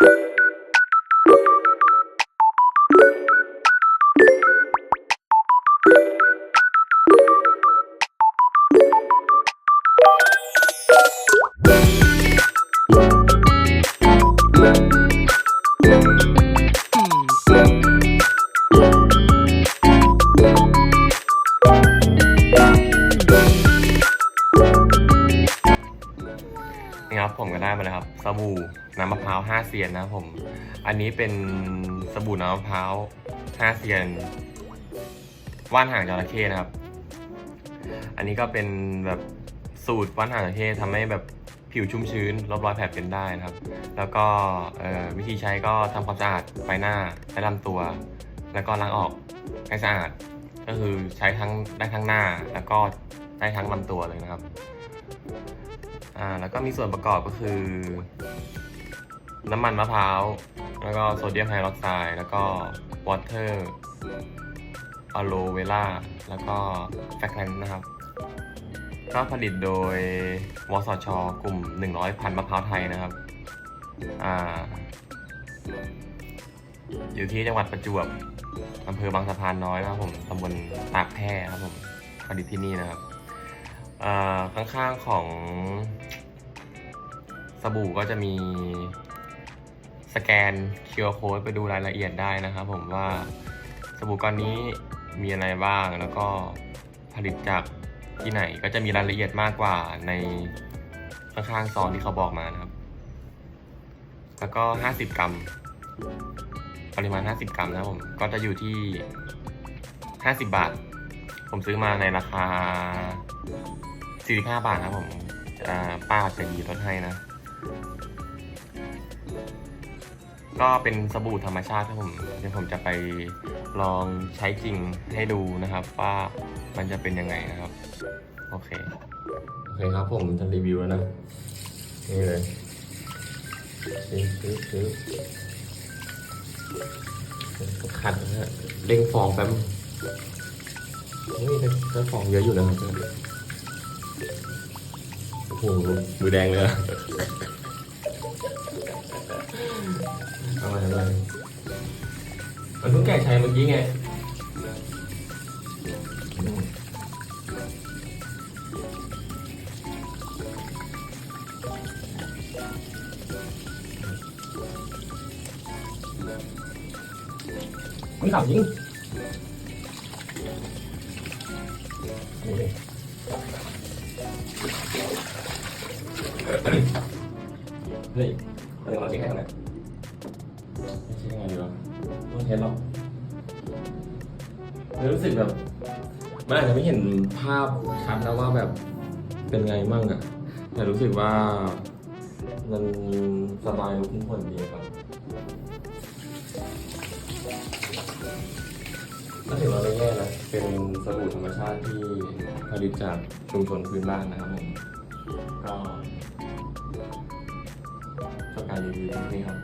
you นี่ครับผมก็ได้มาแล้วครับสบู่น้ำมะพร้าว5เซียนนะครับผม อันนี้เป็นสบู่น้ำมะพร้าว5เซียน ว่านหางจระเข้นะครับ อันนี้ก็เป็นแบบสูตรว่านหางจระเข้ทำให้แบบผิวชุ่มชื้นลบรอยแผลเป็นได้นะครับ แล้วก็วิธีใช้ก็ทำความสะอาดใบหน้าและลำตัว แล้วก็ล้างออกให้สะอาด ก็คือใช้ทั้งได้ทั้งหน้าแล้วก็ได้ทั้งลำตัวเลยนะครับ อ่าแล้วก็มีส่วนประกอบก็คือ น้ำมันมะพร้าว แล้วก็โซเดียมไฮดรอกไซด์แล้วก็วอเตอร์อะโลเวล่าแล้วก็แฟกแนนนะครับ ก็ผลิตโดยวสช กลุ่ม 100 พันมะพร้าวไทยนะครับ อ่า อยู่ที่จังหวัดประจวบอำเภอบางสะพานน้อยนะครับผมตำบลตากแพร่ครับผมผลิตที่นี่นะครับ ข้างๆของสบู่ก็จะมีสแกน QR code ไปดูรายละเอียดได้นะครับผมว่าสบู่ก้อนนี้มีอะไรบ้างแล้วก็ผลิตจากที่ไหนก็จะมีรายละเอียดมากกว่าในข้างๆซองที่เขาบอกมานะครับ แล้วก็ 50 กรัม ปริมาณ 50 กรัมนะผม ก็จะอยู่ที่ 50 บาท ผมซื้อมาในราคา 45 บาทครับผมป้าจะดีลดให้นะ ก็เป็นสบู่ธรรมชาติครับผมเดี๋ยวผมจะไปลองใช้จริงให้ดูนะครับ ว่ามันจะเป็นยังไงนะครับ โอเค โอเคครับผมจะรีวิวแล้วนะ นี่เลยซื้อซื้อซื้อขัดนะฮะเร่งฟองแป๊บนี่ก็ฟองเยอะอยู่นะครับ โอ้โหมือแดงเลยอะเอามาทำไมมันเพิ่งแกะใช้เมื่อกี้ไงไม่ขับยิงนี่ เฮ้ยเราลองเช็คให้กันนะเช็คยังไงดีวะต้องเทสหรอกรู้สึกแบบมันอาจจะไม่เห็นภาพชัดนะว่าแบบเป็นไงมั่งอะแต่รู้สึกว่ามันสบายรู้ทุกคนดีครับก็ถือว่าไม่แย่ เป็นสบู่ธรรมชาติที่ผลิตจากชุมชนพื้นบ้านนะครับผมก็ชอบการรีวิวที่นี่ครับ